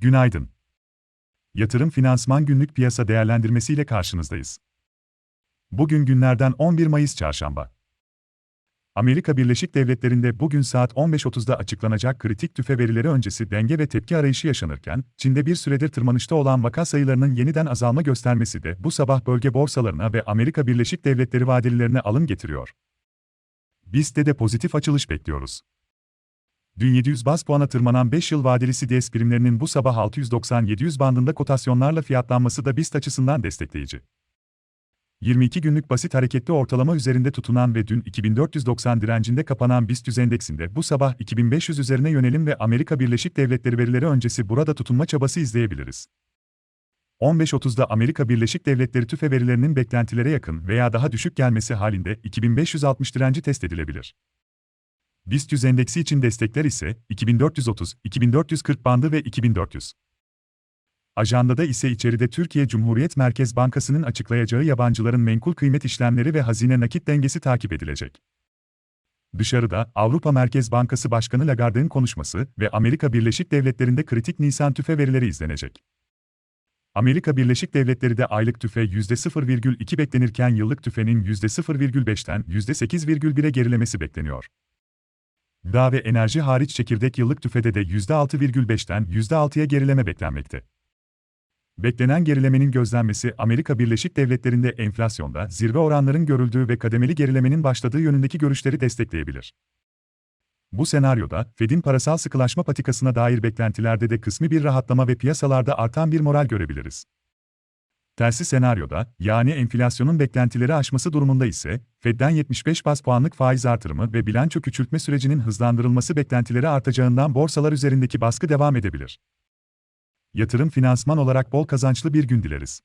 Günaydın. Yatırım Finansman Günlük Piyasa Değerlendirmesi ile karşınızdayız. Bugün günlerden 11 Mayıs Çarşamba. Amerika Birleşik Devletleri'nde bugün saat 15.30'da açıklanacak kritik tüfe verileri öncesi denge ve tepki arayışı yaşanırken, Çin'de bir süredir tırmanışta olan vaka sayılarının yeniden azalma göstermesi de bu sabah bölge borsalarına ve Amerika Birleşik Devletleri vadelilerine alım getiriyor. BIST'te de pozitif açılış bekliyoruz. Dün 700 baz puana tırmanan 5 yıl vadeli CDS primlerinin bu sabah 690-700 bandında kotasyonlarla fiyatlanması da BIST açısından destekleyici. 22 günlük basit hareketli ortalama üzerinde tutunan ve dün 2490 direncinde kapanan BIST endeksinde bu sabah 2500 üzerine yönelim ve Amerika Birleşik Devletleri verileri öncesi burada tutunma çabası izleyebiliriz. 15.30'da Amerika Birleşik Devletleri tüfe verilerinin beklentilere yakın veya daha düşük gelmesi halinde 2560 direnci test edilebilir. BIST 100 endeksi için destekler ise 2430, 2440 bandı ve 2400. Ajandada ise içeride Türkiye Cumhuriyet Merkez Bankası'nın açıklayacağı yabancıların menkul kıymet işlemleri ve hazine nakit dengesi takip edilecek. Dışarıda, Avrupa Merkez Bankası Başkanı Lagarde'ın konuşması ve Amerika Birleşik Devletleri'nde kritik Nisan tüfe verileri izlenecek. Amerika Birleşik Devletleri de aylık tüfe %0,2 beklenirken yıllık tüfenin %0,5'ten %8,1'e gerilemesi bekleniyor. Gıda ve enerji hariç çekirdek yıllık tüfede de %6,5'ten %6'ya gerileme beklenmekte. Beklenen gerilemenin gözlenmesi Amerika Birleşik Devletleri'nde enflasyonda zirve oranların görüldüğü ve kademeli gerilemenin başladığı yönündeki görüşleri destekleyebilir. Bu senaryoda, Fed'in parasal sıkılaşma patikasına dair beklentilerde de kısmi bir rahatlama ve piyasalarda artan bir moral görebiliriz. Tersi senaryoda, yani enflasyonun beklentileri aşması durumunda ise, Fed'den 75 bas puanlık faiz artırımı ve bilanço küçültme sürecinin hızlandırılması beklentileri artacağından borsalar üzerindeki baskı devam edebilir. Yatırım finansman olarak bol kazançlı bir gün dileriz.